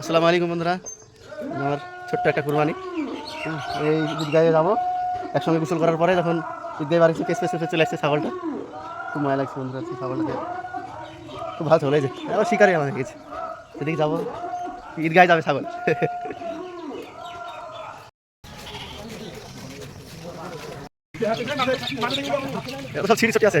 আসসালামু আলাইকুম বন্ধুরা। আমার ছোট্ট একটা কুরবানি। এই ঈদগাহে যাব। একসঙ্গে গোসল করার পরে যখন ঈদগাহে বাড়ি পেস পেস চলে আসছে ছাগলটা, খুব মায়া লাগছে বন্ধুরা ছাগলটাকে খুব ভালো চলে যে। আবার শিকারে আমার গেছে সেদিকে যাব। ঈদগাহে যাবে ছাগল। সব আছে।